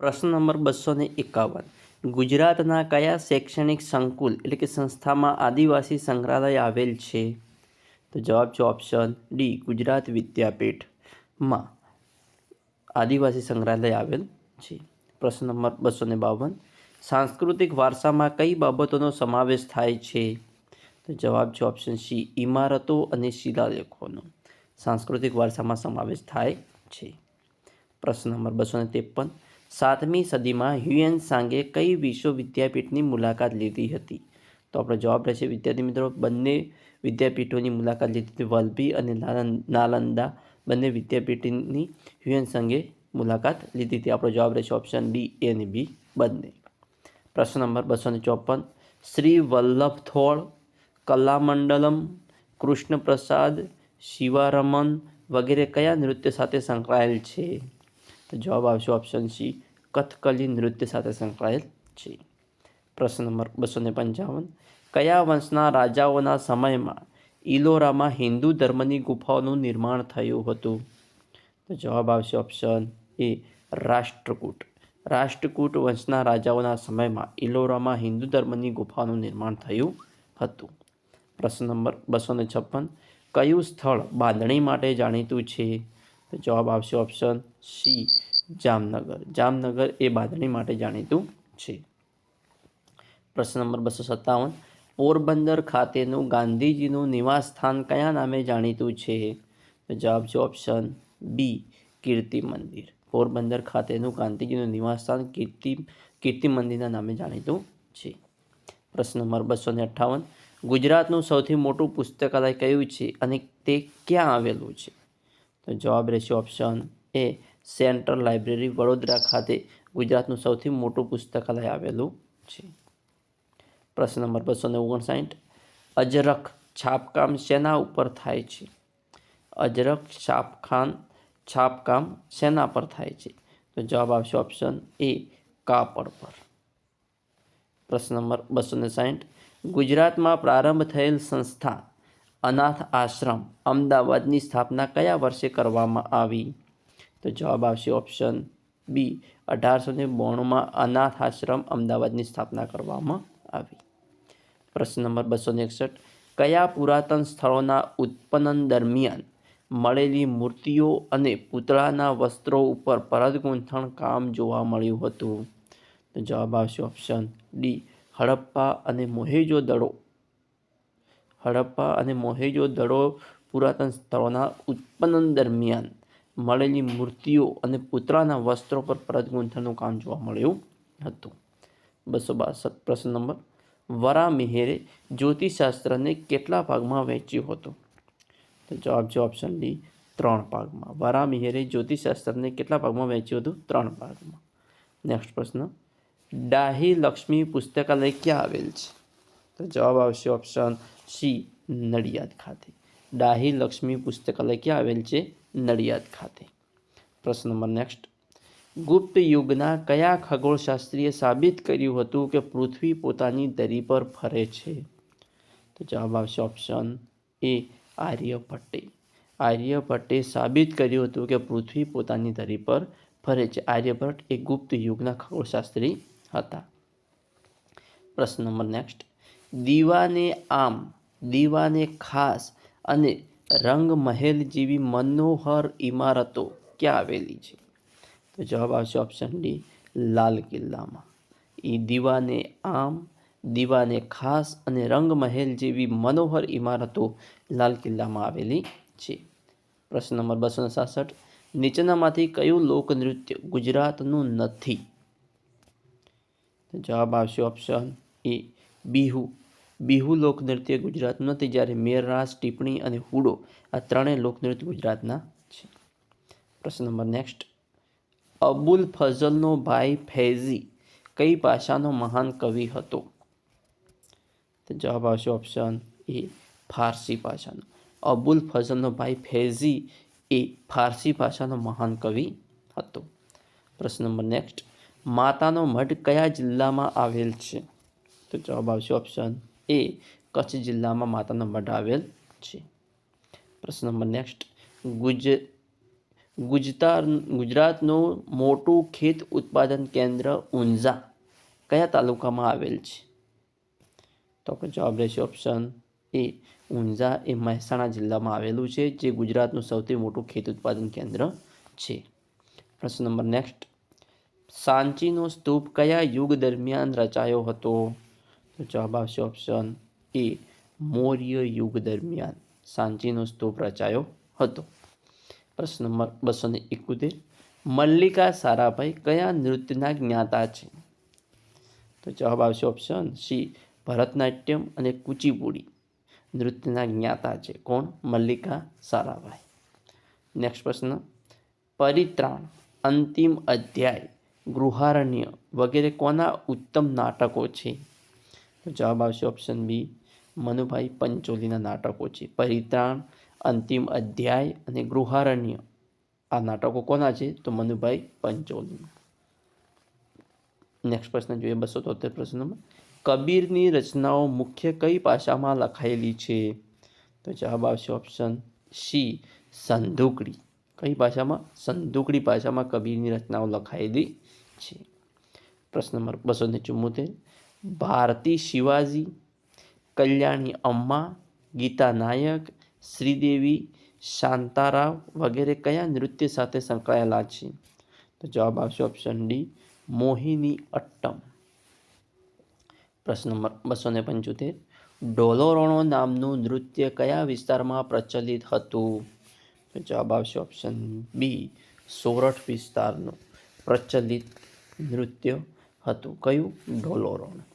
પ્રશ્ન નંબર બસો ને એકાવન. ગુજરાતના કયા શૈક્ષણિક સંકુલ એટલે કે સંસ્થામાં આદિવાસી સંગ્રહાલય આવેલ છે? તો જવાબ છે ઓપ્શન ડી, ગુજરાત વિદ્યાપીઠમાં આદિવાસી સંગ્રહાલય આવેલ છે. પ્રશ્ન નંબર બસો ને બાવન. સાંસ્કૃતિક વારસામાં કઈ બાબતોનો સમાવેશ થાય છે? તો જવાબ છે ઓપ્શન સી, ઇમારતો અને શિલાલેખોનો. સાંસ્કૃતિક વારસામાં સમાવેશ થાય છે. પ્રશ્ન નંબર બસો ને ત્રેપન. સાતમી સદીમાં હ્યુએન સાંગે કઈ વિશ્વ વિદ્યાપીઠની મુલાકાત લીધી હતી? તો આપણો જવાબ રહેશે, વિદ્યાર્થી મિત્રો, બંને વિદ્યાપીઠોની મુલાકાત લીધી હતી. વલભી અને નાલંદા બંને વિદ્યાપીઠની હ્યુએન સંઘે મુલાકાત લીધી હતી. આપણો જવાબ રહેશે ઓપ્શન ડી, એ અને બી બંને. પ્રશ્ન નંબર બસો ને ચોપન. શ્રી વલ્લભ થોળ, કલામંડલમ, કૃષ્ણપ્રસાદ શિવારમન વગેરે કયા નૃત્ય સાથે સંકળાયેલ છે? તો જવાબ આવશે ઓપ્શન સી કથકલી નૃત્ય સાથે સંકળાયેલ છે પ્રશ્ન નંબર બસો ને પંચાવન કયા વંશના રાજાઓના સમયમાં ઇલોરામાં હિન્દુ ધર્મની ગુફાઓનું નિર્માણ થયું હતું તો જવાબ આવશે ઓપ્શન એ રાષ્ટ્રકૂટ રાષ્ટ્રકૂટ વંશના રાજાઓના સમયમાં ઇલોરામાં હિન્દુ ધર્મની ગુફાઓનું નિર્માણ થયું હતું પ્રશ્ન નંબર બસો છપ્પન કયું સ્થળ બાંધણી માટે જાણીતું છે તો જવાબ આવશે ઓપ્શન સી, જામનગર. જામનગર એ બાંધણી માટે જાણીતું છે. પ્રશ્ન નંબર બસો સત્તાવન. પોરબંદર ખાતેનું ગાંધીજીનું નિવાસ સ્થાન કયા નામે જાણીતું છે? તો જવાબ છે ઓપ્શન બી, કીર્તિ મંદિર. પોરબંદર ખાતેનું ગાંધીજીનું નિવાસ સ્થાન કીર્તિ કીર્તિ મંદિરના નામે જાણીતું છે. પ્રશ્ન નંબર બસો ને અઠ્ઠાવન. ગુજરાતનું સૌથી મોટું પુસ્તકાલય કયું છે અને તે ક્યાં આવેલું છે? તો જવાબ રહેશે option A central library Vadodara ખાતે ગુજરાતનું સૌથી મોટું પુસ્તકાલય આવેલું છે. પ્રશ્ન નંબર બસો ને ઓગણસાઠ, અજરખ છાપકામ શેના ઉપર થાય છે? અજરખ છાપખાન છાપકામ શેના પર થાય છે. તો જવાબ આવશે ઓપ્શન એ કાપડ પર. પ્રશ્ન નંબર બસો ને સાઠ ગુજરાતમાં પ્રારંભ થયેલ સંસ્થા અનાથ આશ્રમ, અમદાવાદની સ્થાપના કયા વર્ષે કરવામાં આવી? તો જવાબ આવશે ઓપ્શન બી અઢારસો ને બોણુંમાં અનાથ આશ્રમ, અમદાવાદની સ્થાપના કરવામાં આવી. પ્રશ્ન નંબર બસો એકસઠ, કયા પુરાતન સ્થળોના ઉત્પન્ન દરમિયાન મળેલી મૂર્તિઓ અને પૂતળાના વસ્ત્રો ઉપર પરત ગૂંથણ કામ જોવા મળ્યું હતું? તો જવાબ આવશે ઓપ્શન ડી હડપ્પા અને મોહેજો દડો હડપ્પા અને મોહેજો દડો પુરાતન સ્થળોના ઉત્પન્ન દરમિયાન મળેલી મૂર્તિઓ અને પુતળાના વસ્ત્રો પર પરત ગૂંથણનું કામ જોવા મળ્યું હતું. બસો બાસઠ પ્રશ્ન નંબર. વરા મિહેરે જ્યોતિષશાસ્ત્રને કેટલા ભાગમાં વહેંચ્યું હતું? તો જવાબ છે ઓપ્શન ડી, ત્રણ ભાગમાં. વરા મિહેરે જ્યોતિષશાસ્ત્રને કેટલા ભાગમાં વહેંચ્યું હતું? ત્રણ ભાગમાં. નેક્સ્ટ પ્રશ્ન. ડાહી લક્ષ્મી પુસ્તકાલય ક્યાં આવેલ છે? તો જવાબ આવશે ઓપ્શન સી નડિયાદ ખાતે. ડાહી લક્ષ્મી પુસ્તકાલય ક્યાં આવેલ છે? નડિયાદ ખાતે. પ્રશ્ન નંબર નેક્સ્ટ ગુપ્ત યુગના કયા ખગોળશાસ્ત્રીએ સાબિત કર્યું હતું કે પૃથ્વી પોતાની દરી પર ફરે છે? તો જવાબ આવશે ઓપ્શન એ આર્યભટ્ટે આર્યભટ્ટે સાબિત કર્યું હતું કે પૃથ્વી પોતાની ધરી પર ફરે છે. આર્યભટ્ટ એ ગુપ્ત યુગના ખગોળશાસ્ત્રી હતા. પ્રશ્ન નંબર નેક્સ્ટ દીવાને આમ, દીવાને ખાસ અને રંગ મહેલ જેવી મનોહર ઇમારતો ક્યાં આવેલી છે? તો જવાબ આવશે ઓપ્શન ડી, લાલ કિલ્લામાં. એ દીવાને આમ, દીવાને ખાસ અને રંગ મહેલ જેવી મનોહર ઇમારતો લાલ કિલ્લામાં આવેલી છે. પ્રશ્ન નંબર બસો સાસઠ, નીચેનામાંથી કયું લોકનૃત્ય ગુજરાતનું નથી? જવાબ આવશે ઓપ્શન એ બિહુ. બિહુ લોકનૃત્ય ગુજરાતનું નથી જ્યારે મેરરાસ ટીપણી અને હુડો આ ત્રણેય લોકનૃત્ય ગુજરાતના છે. પ્રશ્ન નંબર નેક્સ્ટ અબુલ ફઝલનો ભાઈ ફૈઝી કઈ ભાષાનો મહાન કવિ હતો? તો જવાબ આવશે ઓપ્શન એ, ફારસી ભાષાનો. અબુલ ફઝલનો ભાઈ ફૈઝી એ ફારસી ભાષાનો મહાન કવિ હતો. પ્રશ્ન નંબર નેક્સ્ટ માતાનો મઢ કયા જિલ્લામાં આવેલ છે? તો જવાબ આવશે ઓપ્શન એ કચ્છ જિલ્લામાં માતાનો મઢ આવેલ છે. પ્રશ્ન નંબર નેક્સ્ટ ગુજ ગુજરાત ગુજરાતનું મોટું ખેત ઉત્પાદન કેન્દ્ર ઊંઝા કયા તાલુકામાં આવેલ છે? તો જવાબ રહેશે ઓપ્શન એ ઊંઝા એ મહેસાણા જિલ્લામાં આવેલું છે, જે ગુજરાતનું સૌથી મોટું ખેત ઉત્પાદન કેન્દ્ર છે. પ્રશ્ન નંબર નેક્સ્ટ સાંચીનો સ્તૂપ કયા યુગ દરમિયાન રચાયો હતો? તો જવાબ આવશે ઓપ્શન એ મૌર્ય યુગ દરમિયાન. સાંચીનો સ્તૂપ રચાયો હતો. પ્રશ્ન નંબર બસો ને એકોતેર, મલ્લિકા સારાભાઈ કયા નૃત્યના જ્ઞાતા છે? તો જવાબ આવશે ઓપ્શન સી ભરતનાટ્યમ અને કુચીપુડી. નૃત્યના જ્ઞાતા છે કોણ? મલ્લિકા સારાભાઈ. નેક્સ્ટ પ્રશ્ન, પરિત્રાણ, અંતિમ અધ્યાય, ગૃહારણ્ય વગેરે કોના ઉત્તમ નાટકો છે? જવાબ આવશે ઓપ્શન બી મનુભાઈ પંચોલીના નાટકો છે. પરિત્રાણ, અંતિમ અધ્યાય અને ગૃહારણ્ય. આ નાટકો કોના છે? તો મનુભાઈ પંચોલીના. નેક્સ્ટ પ્રશ્ન જોઈએ, બસો તોતેર પ્રશ્નમાં કબીરની રચનાઓ મુખ્ય કઈ ભાષામાં લખાયેલી છે? તો જવાબ આવશે ઓપ્શન સી સંદુકડી કઈ ભાષામાં? સંધુકડી ભાષામાં કબીરની રચનાઓ લખાયેલી છે. પ્રશ્ન નંબર બસો ને ચુમ્મોતેર ભારતી શિવાજી, કલ્યાણી અમ્મા, ગીતા નાયક, શ્રીદેવી, શાંતારાવ વગેરે કયા નૃત્ય સાથે સંકળાયેલા છે? તો જવાબ આવશે ઓપ્શન ડી મોહિની અટ્ટમ. પ્રશ્ન નંબર બસો ને પંચોતેર. ડોલોરણો નામનું નૃત્ય કયા વિસ્તારમાં પ્રચલિત હતું? તો જવાબ આવશે ઓપ્શન બી સોરઠ વિસ્તારનું પ્રચલિત નૃત્ય હતું. કયું? ડોલોરોણ